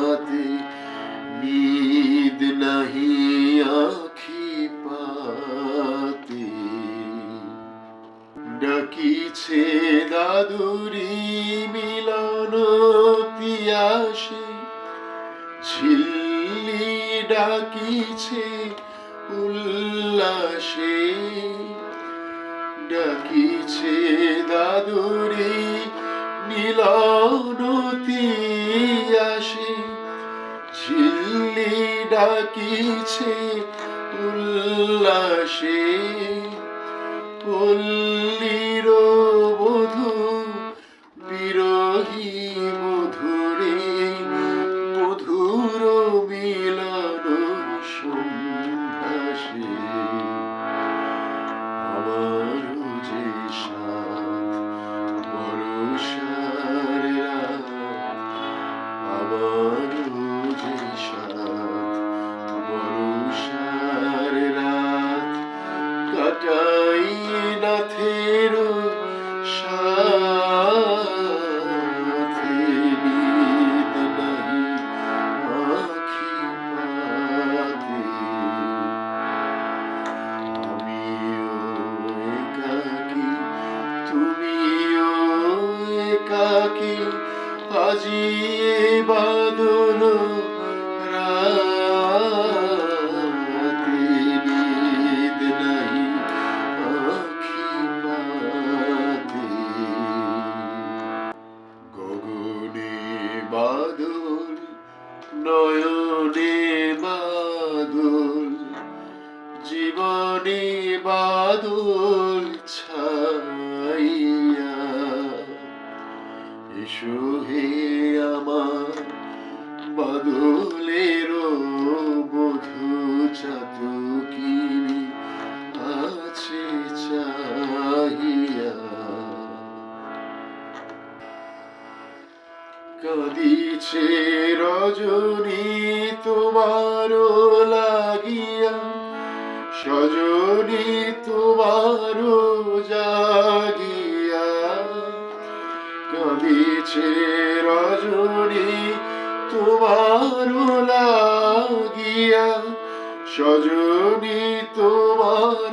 রাতে নীদ নাহি আখি পাতে ডাকিছে দাদুরি মিলন তিয়াসে ঝিল্লি ডাকিছে উল্লাসে ডাকিছে দাদুরি মিলনতি ডাকিছে উল্লাসে পল্লীর একাকি আজি বাদল বাদল নয়নে বাদল জীবনে বাদল এসো আমার বাদলের বধু চাতকিনি আছে চাহিয়া। কাঁদিছে রজনী তোমার লাগিয়া সজনী তোমার কাঁদিছে রজনী তোমার লাগিয়া সজনী তোমার